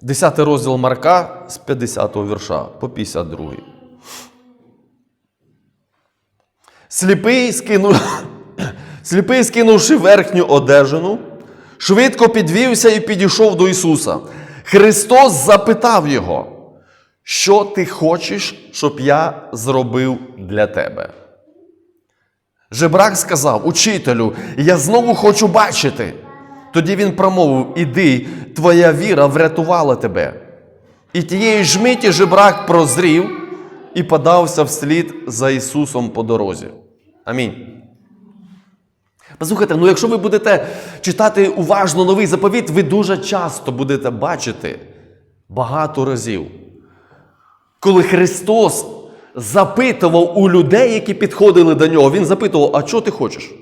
10 розділ Марка з 50 вірша по 52. Сліпий, скинув, сліпий, скинувши верхню одежину, швидко підвівся і підійшов до Ісуса. Христос запитав його, що ти хочеш, щоб я зробив для тебе? Жебрак сказав: Учителю, я знову хочу бачити. Тоді він промовив: Іди, твоя віра врятувала тебе. І тієї ж миті жебрак прозрів і подався вслід за Ісусом по дорозі. Амінь. Послухайте, ну якщо ви будете читати уважно новий заповіт, ви дуже часто будете бачити багато разів, коли Христос запитував у людей, які підходили до нього, Він запитував, а що ти хочеш?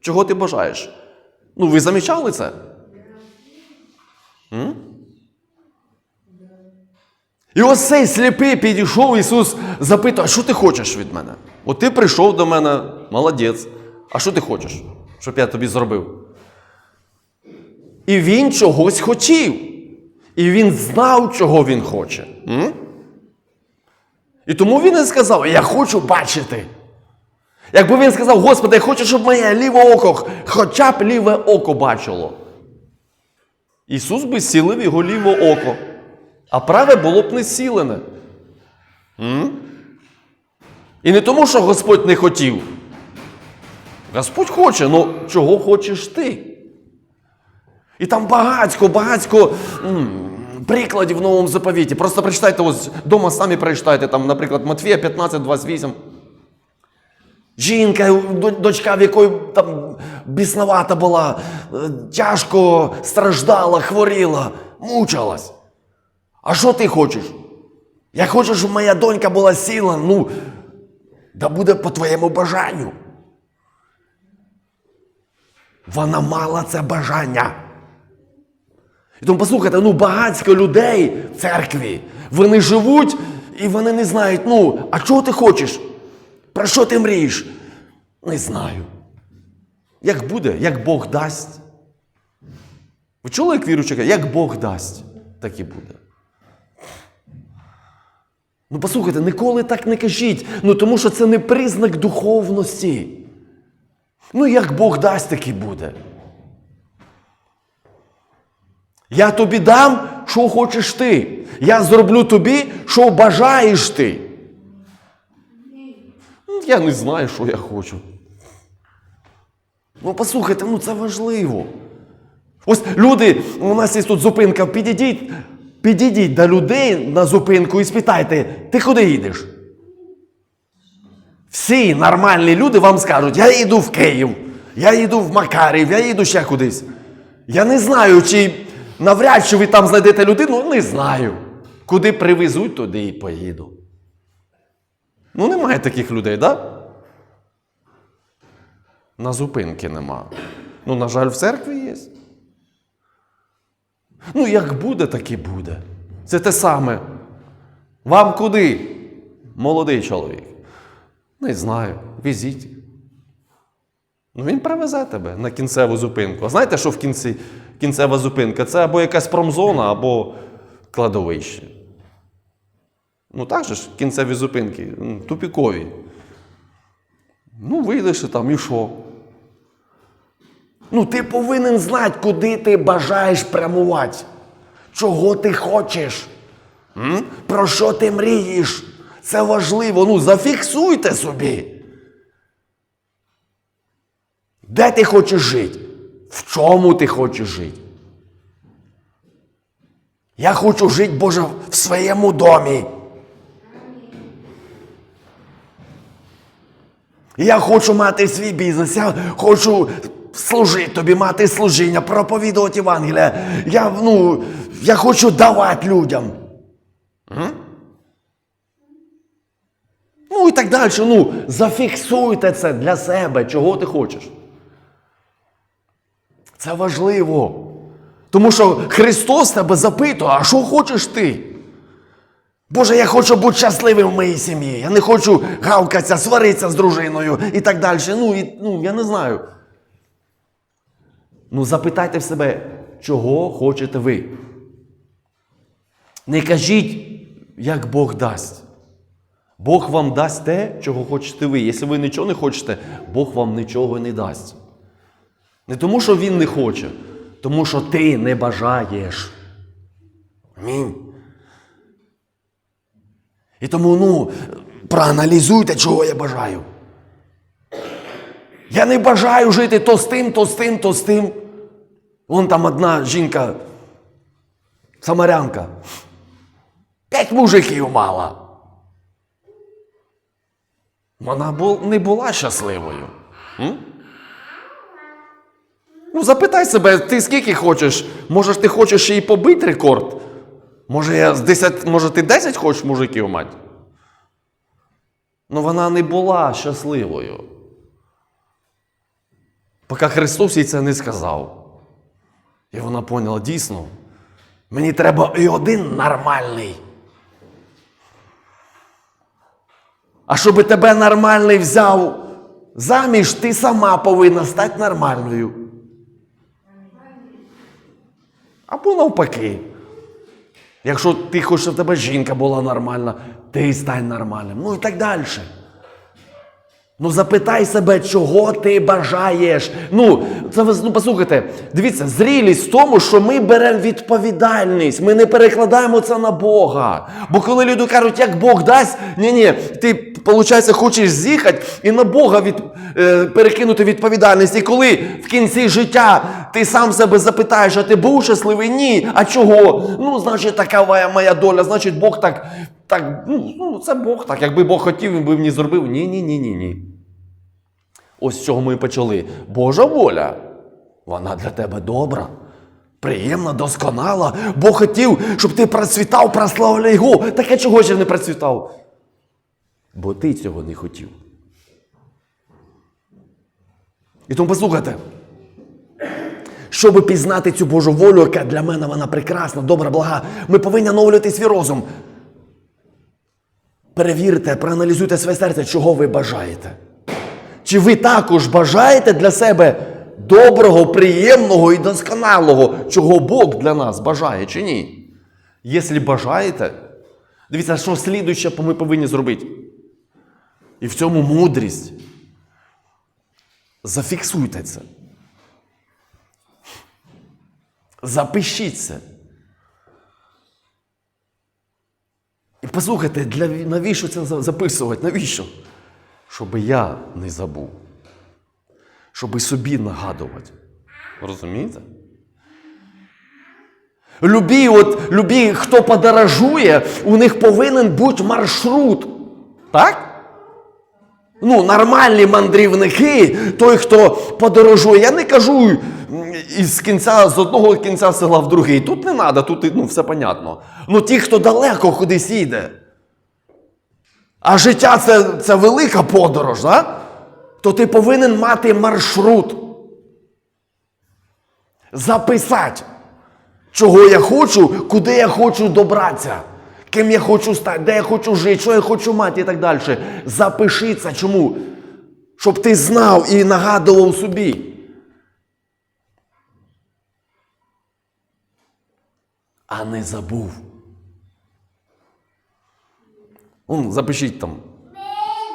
Чого ти бажаєш? Ну, ви замічали це? М? І ось цей сліпий підійшов, Ісус запитав, а що ти хочеш від мене? От ти прийшов до мене, молодець. А що ти хочеш, щоб я тобі зробив? І він чогось хотів. І він знав, чого він хоче. М? І тому він і сказав: Я хочу бачити. Якби він сказав, Господи, я хочу, щоб моє ліве око, хоча б ліве око бачило. Ісус би сілив його ліве око, а праве було б не сілене. М? І не тому, що Господь не хотів. Господь хоче, ну чого хочеш ти? І там багацько, багацько прикладів в новому заповіті. Просто прочитайте ось вдома самі прочитайте, там, наприклад, Матвія 15, 28. Жінка, дочка, в якої там бісновата була, е, тяжко страждала, хворіла, мучилась. А що ти хочеш? Я хочу, щоб моя донька була сіла, ну, да буде по твоєму бажанню. Вона мала це бажання. І тому послухайте, ну багатько людей в церкві, вони живуть і вони не знають, ну, а чого ти хочеш? Про що ти мрієш? Не знаю. Як буде, як Бог дасть. Ви чули, як віруючий каже, як Бог дасть, так і буде. Ну, послухайте, ніколи так не кажіть, ну тому що це не признак духовності. Ну, як Бог дасть, так і буде. Я тобі дам, що хочеш ти. Я зроблю тобі, що бажаєш ти. Ну, Я не знаю, що я хочу. Ну, послухайте, ну це важливо. Ось люди, у нас є тут зупинка, підійдіть, підійдіть до людей на зупинку і спитайте, ти куди їдеш? Всі нормальні люди вам скажуть, я їду в Київ, я їду в Макарів, я їду ще кудись. Я не знаю, чи навряд чи ви там знайдете людину, не знаю. Куди привезуть, туди і поїду. Ну, немає таких людей, так? На зупинки нема. Ну, на жаль, в церкві є. Ну, як буде, так і буде. Це те саме. Вам куди? Молодий чоловік. Не знаю, візіть. Ну, він привезе тебе на кінцеву зупинку. А знаєте, що в кінці кінцева зупинка? Це або якась промзона, або кладовище. Ну, так же ж, кінцеві зупинки, тупікові. Ну, вийдеш і там, і що? Ну, ти повинен знати, куди ти бажаєш прямувати. Чого ти хочеш? М? Про що ти мрієш? Це важливо. Ну, зафіксуйте собі. Де ти хочеш жити? В чому ти хочеш жити? Я хочу жити, Боже, в своєму домі. Я хочу мати свій бізнес, я хочу служити тобі, мати служіння, проповідувати Євангелія. Я, ну, я хочу давати людям. Ну і так далі. Ну, зафіксуйте це для себе, чого ти хочеш. Це важливо. Тому що Христос тебе запитує, а що хочеш ти? Боже, я хочу бути щасливим в моїй сім'ї. Я не хочу гавкатися, сваритися з дружиною і так далі. Ну, і, ну, я не знаю. Ну, запитайте в себе, чого хочете ви? Не кажіть, як Бог дасть. Бог вам дасть те, чого хочете ви. Якщо ви нічого не хочете, Бог вам нічого не дасть. Не тому, що Він не хоче, тому що ти не бажаєш. Амінь. І тому, ну, проаналізуйте, чого я бажаю. Я не бажаю жити то з тим, то з тим, то з тим. Вон там одна жінка, самарянка. П'ять мужиків мала. Вона не була щасливою. М? Ну, запитай себе, ти скільки хочеш? Може, ти хочеш й побити рекорд? Може, я з 10, може, ти 10 хочеш мужиків мати? Ну, вона не була щасливою. Поки Христос їй це не сказав. І вона поняла, дійсно, мені треба і один нормальний. А щоб тебе нормальний взяв заміж, ти сама повинна стати нормальною. Або навпаки. Якщо ти хочеш, щоб в тебе жінка була нормальна, ти стань нормальним. Ну і так далі. Ну запитай себе, чого ти бажаєш. Ну, це ну, послухайте, дивіться, зрілість в тому, що ми беремо відповідальність, ми не перекладаємо це на Бога. Бо коли люди кажуть, як Бог дасть, ні-ні, ти, виходить, хочеш з'їхати і на Бога від, е, перекинути відповідальність. І коли в кінці життя ти сам себе запитаєш, а ти був щасливий? Ні. А чого? Ну, значить, така моя, моя доля, значить, Бог так. так ну, ну, це Бог так. Якби Бог хотів, він би мені зробив. Ні, ні, ні, ні, ні. Ось з чого ми і почали. Божа воля, вона для тебе добра, приємна, досконала. Бог хотів, щоб ти процвітав, прославляй його. Так а чого я не процвітав? Бо ти цього не хотів. І тому послухайте. Щоб пізнати цю Божу волю, яка для мене вона прекрасна, добра, блага, ми повинні оновлювати свій розум. Перевірте, проаналізуйте своє серце, чого ви бажаєте. Чи ви також бажаєте для себе доброго, приємного і досконалого, чого Бог для нас бажає, чи ні? Якщо бажаєте, дивіться, що слідуюче ми повинні зробити. І в цьому мудрість. Зафіксуйте це. Запишіть це. І послухайте, для, навіщо це записувати? Навіщо? Щоб я не забув. Щоб собі нагадувати. Розумієте? Любі, от, любі, хто подорожує, у них повинен бути маршрут. Так? Ну, нормальні мандрівники, той, хто подорожує. Я не кажу із кінця, з одного кінця села в другий. Тут не треба, тут ну, все понятно. Ну ті, хто далеко кудись їде. А життя це, це велика подорож, да? то ти повинен мати маршрут. Записати, чого я хочу, куди я хочу добратися, ким я хочу стати, де я хочу жити, що я хочу мати і так далі. Запиши це. Чому? Щоб ти знав і нагадував собі. А не забув. Он, запишіть там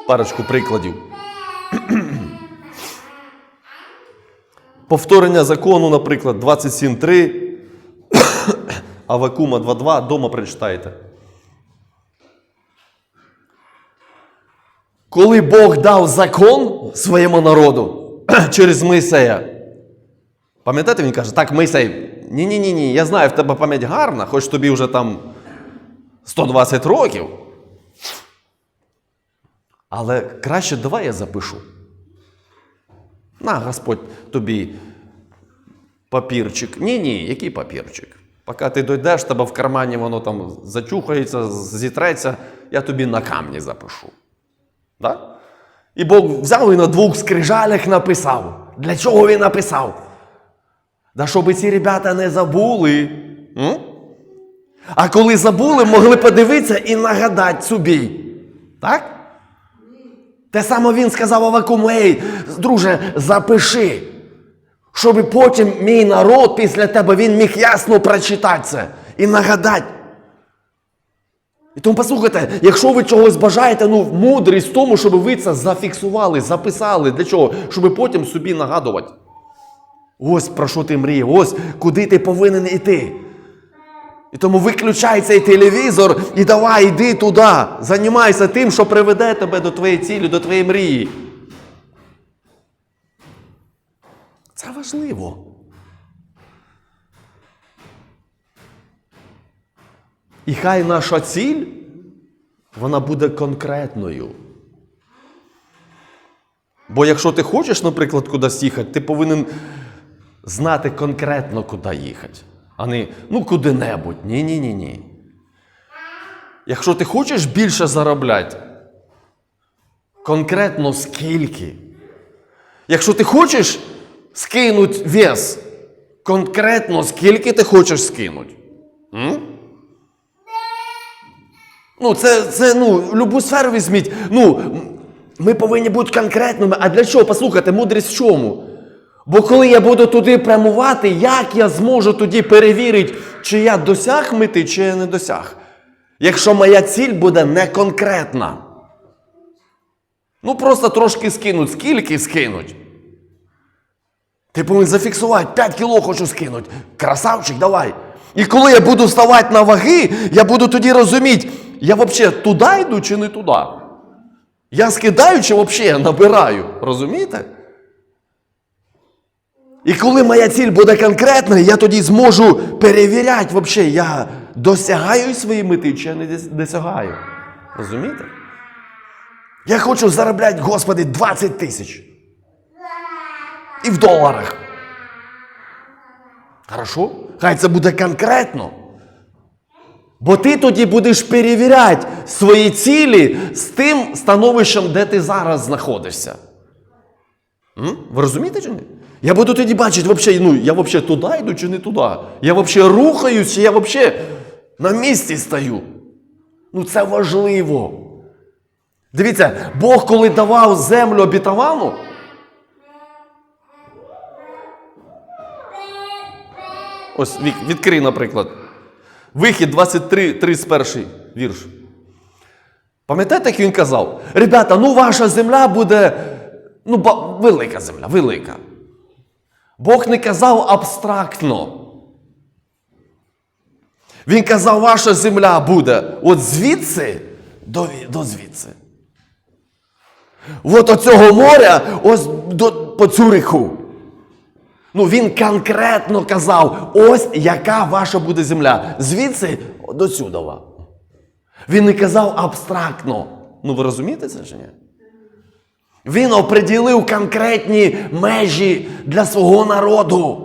парочку прикладів. Повторення закону, наприклад, 27.3, Авакума 2.2, дома прочитайте. Коли Бог дав закон своєму народу через Мойсея, пам'ятаєте, він каже, так, Мойсей, ні-ні, ні, я знаю, в тебе пам'ять гарна, хоч тобі вже там 120 років. Але краще давай я запишу. На, Господь тобі папірчик. Ні, ні, який папірчик? Поки ти дійдеш, тебе в кармані воно там зачухається, зітреться, я тобі на камні запишу. Да? І Бог взяв і на двох скрижалях написав. Для чого він написав? Да щоб ці ребята не забули. М? А коли забули, могли подивитися і нагадати собі. Так? Те саме він сказав Авакуму, ей, друже, запиши, щоб потім мій народ після тебе він міг ясно прочитати це і нагадати. І тому послухайте, якщо ви чогось бажаєте, ну мудрість в тому, щоб ви це зафіксували, записали. Для чого? Щоб потім собі нагадувати. Ось про що ти мріяв, ось куди ти повинен іти. І тому виключай цей телевізор і давай йди туди. Займайся тим, що приведе тебе до твоєї цілі, до твоєї мрії. Це важливо. І хай наша ціль, вона буде конкретною. Бо якщо ти хочеш, наприклад, кудись їхати, ти повинен знати конкретно, куди їхати. А не ну куди-небудь. Ні-ні-ні. ні Якщо ти хочеш більше заробляти, конкретно скільки. Якщо ти хочеш скинути вес, конкретно скільки ти хочеш скинути. М? Ну, це, це ну, любу сферу візьміть. Ну, ми повинні бути конкретними. А для чого? Послухайте, мудрість в чому? Бо коли я буду туди прямувати, як я зможу тоді перевірити, чи я досяг мети, чи я не досяг? Якщо моя ціль буде не конкретна. Ну, просто трошки скинуть. Скільки скинуть? Ти повинен зафіксувати 5 кіло хочу скинути. Красавчик, давай. І коли я буду вставати на ваги, я буду тоді розуміти, я взагалі туди йду чи не туди. Я скидаю чи взагалі набираю. Розумієте? І коли моя ціль буде конкретна, я тоді зможу перевіряти, взагалі, я досягаю своєї мети чи я не досягаю. Розумієте? Я хочу заробляти, Господи, 20 тисяч. І в доларах. Хорошо? Хай це буде конкретно. Бо ти тоді будеш перевіряти свої цілі з тим становищем, де ти зараз знаходишся. М? Ви розумієте чи ні? Я буду тоді бачити, вообще, ну, я взагалі туди йду чи не туди. Я взагалі рухаюсь, чи я взагалі на місці стою. Ну це важливо. Дивіться, Бог, коли давав землю обітовану, ось відкрий, наприклад. Вихід 23, 31 вірш. Пам'ятаєте, як він казав? Ребята, ну ваша земля буде ну, велика земля, велика. Бог не казав абстрактно. Він казав, ваша земля буде от звідси до, до звідси. От оцього моря ось до, по Цюриху. Ну, він конкретно казав, ось яка ваша буде земля. Звідси до сюдова. Він не казав абстрактно. Ну, ви розумієте це чи ні? Він оприділив конкретні межі для свого народу.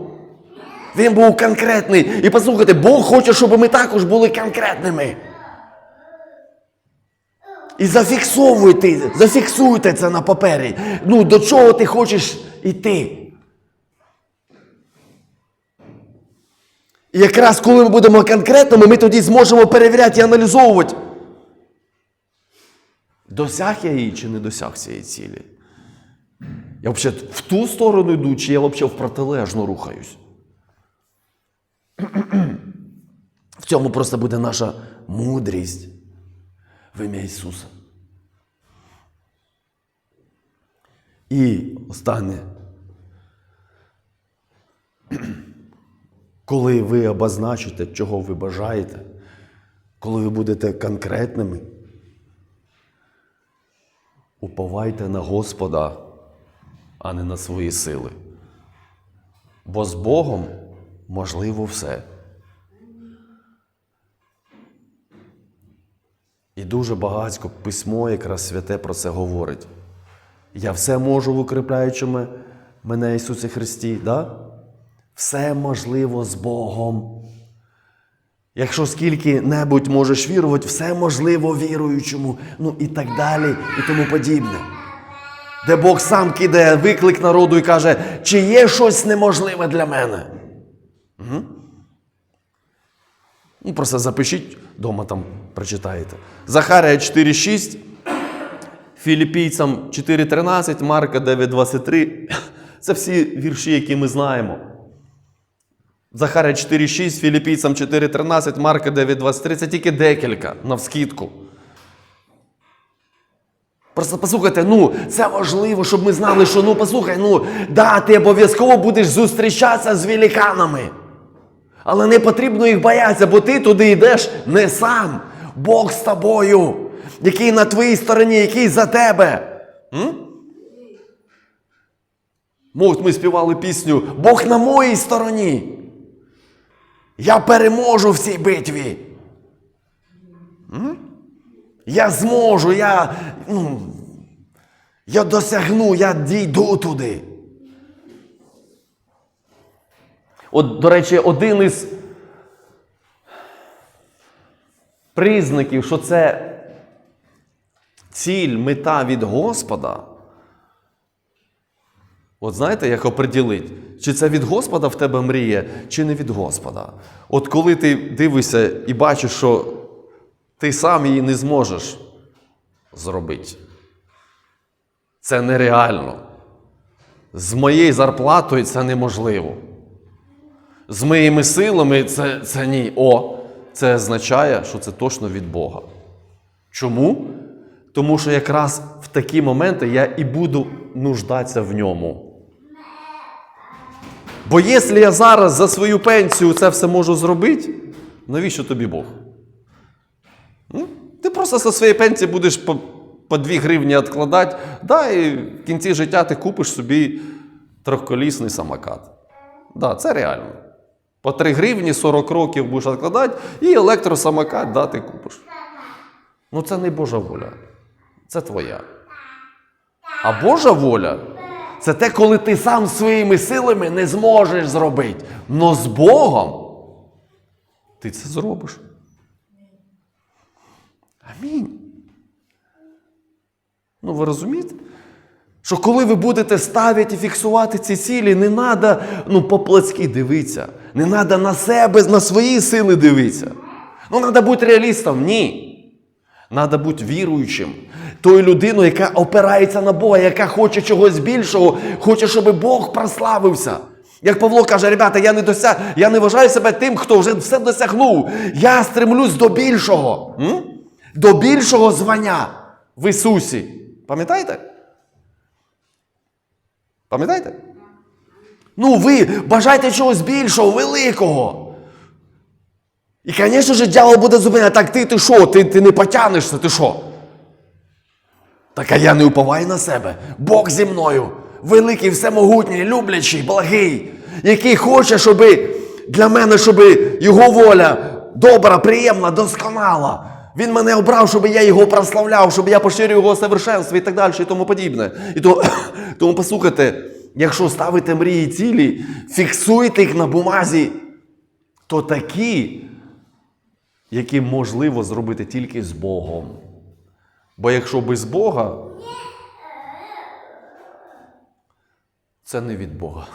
Він був конкретний. І послухайте, Бог хоче, щоб ми також були конкретними. І зафіксовуйте, зафіксуйте це на папері. Ну, до чого ти хочеш йти. І якраз коли ми будемо конкретними, ми тоді зможемо перевіряти і аналізовувати. Досяг я її чи не досяг цієї цілі? Я взагалі в ту сторону йду, чи я взагалі в протилежну рухаюсь? В цьому просто буде наша мудрість в ім'я Ісуса. І останнє. Коли ви обозначите, чого ви бажаєте, коли ви будете конкретними, уповайте на Господа, а не на свої сили. Бо з Богом можливо все. І дуже багатько письмо, якраз святе про це говорить. Я все можу в укріпляючому мене Ісусі Христі. Да? Все можливо з Богом. Якщо скільки-небудь можеш вірувати, все можливо віруючому, ну і так далі, і тому подібне. Де Бог сам кидає виклик народу і каже, чи є щось неможливе для мене? Угу. Ну, просто запишіть вдома там прочитаєте. Захарія 4,6, Філіппійцям 4,13, Марка 9,23. Це всі вірші, які ми знаємо. Захаря 4.6, Філіппійцям 4.13, Марка 9.23. Це тільки декілька навскідку. Просто послухайте, ну це важливо, щоб ми знали, що ну послухай, ну да, ти обов'язково будеш зустрічатися з великанами. Але не потрібно їх боятися, бо ти туди йдеш не сам. Бог з тобою, який на твоїй стороні, який за тебе. М? Мов ми співали пісню Бог на моїй стороні. Я переможу в цій битві. М? Я зможу, я, ну, я досягну, я дійду туди. От, до речі, один із признаків, що це ціль, мета від Господа. От знаєте, як оприділить, чи це від Господа в тебе мріє, чи не від Господа. От коли ти дивишся і бачиш, що ти сам її не зможеш зробити. Це нереально. З моєю зарплатою це неможливо. З моїми силами це, це ні. О, це означає, що це точно від Бога. Чому? Тому що якраз в такі моменти я і буду нуждатися в ньому. Бо якщо я зараз за свою пенсію це все можу зробити, навіщо тобі Бог? Ти просто за своєї пенсії будеш по, по 2 гривні відкладати, да, і в кінці життя ти купиш собі трьохколісний самокат. Да, це реально. По 3 гривні 40 років будеш відкладати, і електросамокат да, ти купиш. Ну це не Божа воля. Це твоя. А Божа воля це те, коли ти сам своїми силами не зможеш зробити. Но з Богом ти це зробиш. Амінь. Ну, ви розумієте? Що коли ви будете ставити і фіксувати ці цілі, не треба ну, по-плацьки дивитися. Не треба на себе, на свої сили дивитися. Ну, треба бути реалістом. Ні. Треба бути віруючим. Тою людиною, яка опирається на Бога, яка хоче чогось більшого, хоче, щоб Бог прославився. Як Павло каже, ребята, я не досяг, я не вважаю себе тим, хто вже все досягнув. Я стремлюсь до більшого. М? До більшого звання в Ісусі. Пам'ятаєте? Пам'ятаєте? Ну, ви бажаєте чогось більшого, великого. І, звісно ж, дьявол буде зупиняти, так ти ти що? Ти, ти не потягнешся, ти що? Так а я не уповаю на себе. Бог зі мною, великий, всемогутній, люблячий, благий, який хоче, щоб для мене, щоб його воля добра, приємна, досконала. Він мене обрав, щоб я його прославляв, щоб я поширював його совершенство і так далі, і тому подібне. І то, тому послухайте, якщо ставите мрії цілі, фіксуйте їх на бумазі, то такі, які можливо зробити тільки з Богом. Бо якщо без Бога, це не від Бога.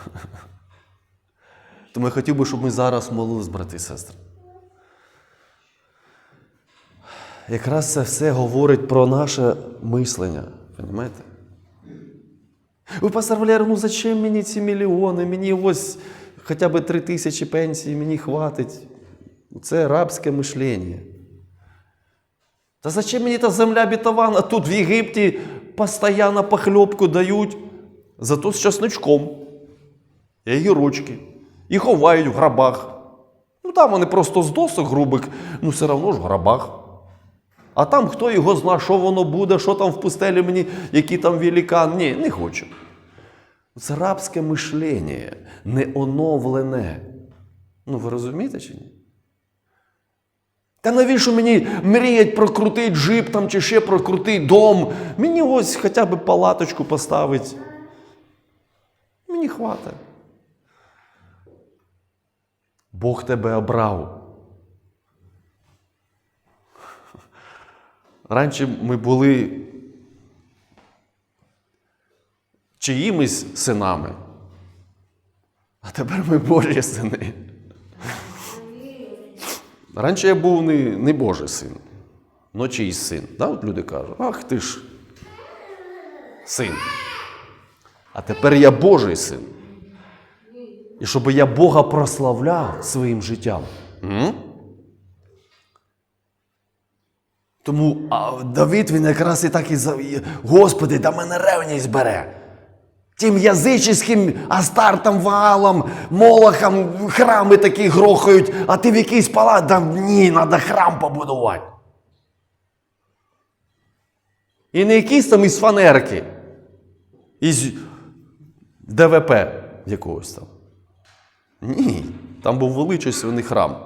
Тому я хотів би, щоб ми зараз молились, брати і сестри. Якраз це все говорить про наше мислення. Понимаєте? Ви пастор Валерій, ну зачем мені ці мільйони? Мені ось хоча б три тисячі пенсій, мені хватить. Це рабське мишлення. Та зачем мені та земля обетована? Тут в Єгипті постійно похльопку дають, зато з часничком. І гірочки. І ховають в грабах. Ну там вони просто з досок грубих, ну все одно ж в грабах. А там хто його зна, що воно буде, що там в пустелі мені, який там великан. Ні, не хочу. Це рабське мишлення, не оновлене. Ну, ви розумієте чи ні? Та навіщо мені мріять про крутий джип там, чи ще про крутий дом? Мені ось хоча б палаточку поставить. Мені хватить. Бог тебе обрав. Раніше ми були чиїмись синами, а тепер ми Божі сини. Раніше я був не, не Божий син, но чийсь син. Да? От люди кажуть, ах ти ж син. А тепер я Божий син. І щоб я Бога прославляв своїм життям. М? Тому а, Давид він якраз і так і Господи, да мене ревність бере. Тим язичським астартам, ваалам, молохам храми такі грохають, а ти в якийсь палат, да ні, треба храм побудувати. І не якийсь там із фанерки, із ДВП якогось там. Ні, там був величественний храм.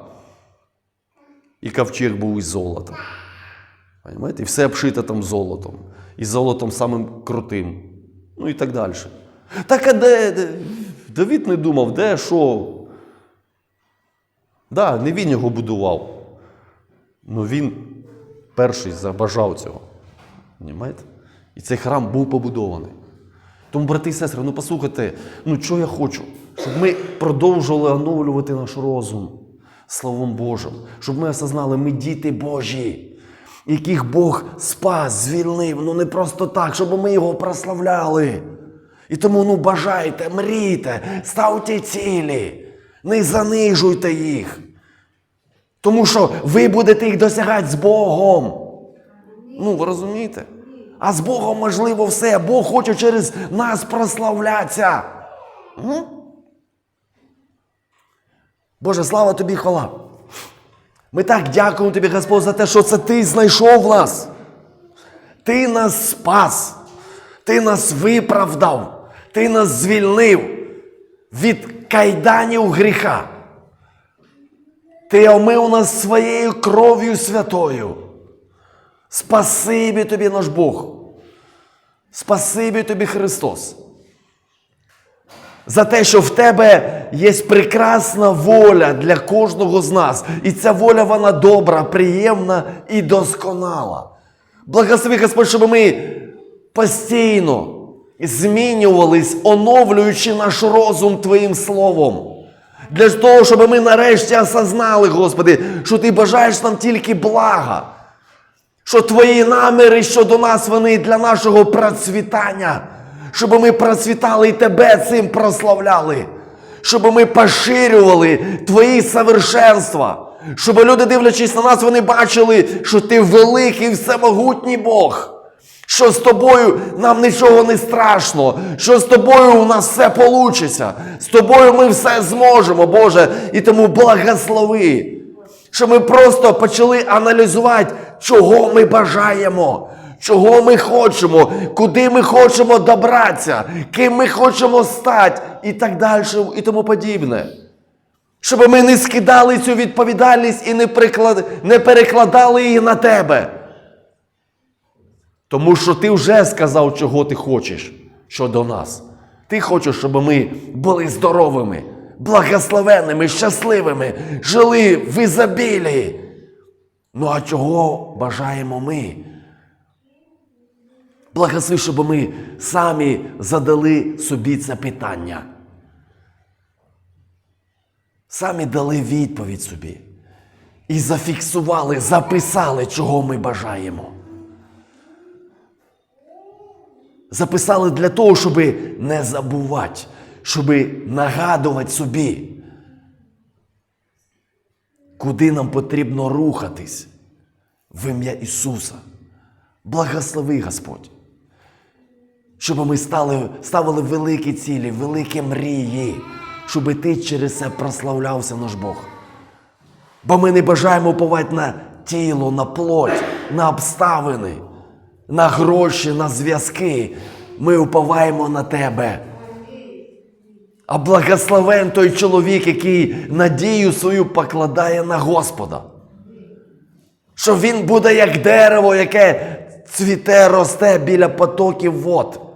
І ковчег був із золота. Понимаєте? І все обшите там золотом. І золотом самим крутим. Ну і так далі. Так а де, де? Давід не думав, де, що. Да, не він його будував. Ну він перший забажав цього. Понімаєте? І цей храм був побудований. Тому, брати і сестри, ну послухайте, ну що я хочу? Щоб ми продовжували оновлювати наш розум Словом Божим, щоб ми осознали, ми діти Божі, яких Бог спас, звільнив, ну не просто так, щоб ми його прославляли. І тому ну бажайте, мрійте, ставте цілі, не занижуйте їх. Тому що ви будете їх досягати з Богом. Ну, ви розумієте? А з Богом можливо все. Бог хоче через нас прославлятися. Боже, слава тобі, хвала. Ми так дякуємо тобі, Господь, за те, що це ти знайшов нас. Ти нас спас, ти нас виправдав, ти нас звільнив від кайданів гріха. Ти омив нас своєю кров'ю святою. Спасибі тобі наш Бог. Спасибі тобі Христос. За те, що в тебе є прекрасна воля для кожного з нас. І ця воля вона добра, приємна і досконала. Благослови Господь, щоб ми постійно змінювались, оновлюючи наш розум Твоїм Словом. Для того, щоб ми нарешті осознали, Господи, що Ти бажаєш нам тільки блага що твої наміри щодо нас вони для нашого процвітання, щоб ми процвітали і тебе цим прославляли, щоб ми поширювали твої совершенства, щоб люди, дивлячись на нас, вони бачили, що ти великий всемогутній Бог. Що з тобою нам нічого не страшно, що з тобою у нас все получиться, з тобою ми все зможемо, Боже, і тому благослови що ми просто почали аналізувати, чого ми бажаємо, чого ми хочемо, куди ми хочемо добратися, ким ми хочемо стати і так далі, і тому подібне. Щоб ми не скидали цю відповідальність і не, приклад... не перекладали її на тебе. Тому що ти вже сказав, чого ти хочеш щодо нас. Ти хочеш, щоб ми були здоровими, благословенними, щасливими, жили в ізобілії. Ну а чого бажаємо ми? Благослови, щоб ми самі задали собі це питання. Самі дали відповідь собі. І зафіксували, записали, чого ми бажаємо. Записали для того, щоб не забувати, щоб нагадувати собі, куди нам потрібно рухатись в ім'я Ісуса. Благослови Господь. Щоб ми стали, ставили великі цілі, великі мрії, щоб ти через це прославлявся наш Бог. Бо ми не бажаємо уповати на тіло, на плоть, на обставини, на гроші, на зв'язки. Ми уповаємо на тебе. А благословен той чоловік, який надію свою покладає на Господа. Що він буде як дерево, яке цвіте, росте біля потоків вод.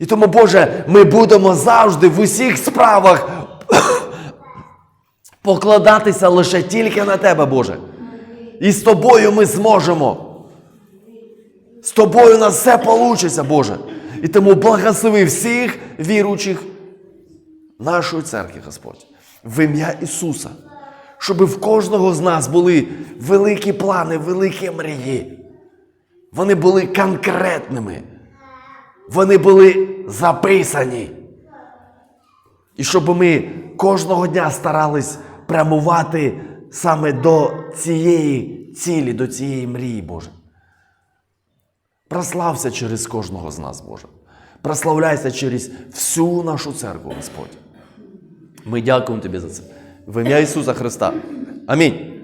І тому, Боже, ми будемо завжди в усіх справах покладатися лише тільки на Тебе, Боже. І з тобою ми зможемо. З тобою нас все вийде, Боже. І тому благослови всіх віруючих нашої церкви, Господь, в ім'я Ісуса, щоб в кожного з нас були великі плани, великі мрії. Вони були конкретними. Вони були записані. І щоб ми кожного дня старались прямувати саме до цієї цілі, до цієї мрії, Боже. Прослався через кожного з нас, Боже. Прославляйся через всю нашу церкву, Господь. Ми дякуємо Тобі за це. В ім'я Ісуса Христа. Амінь.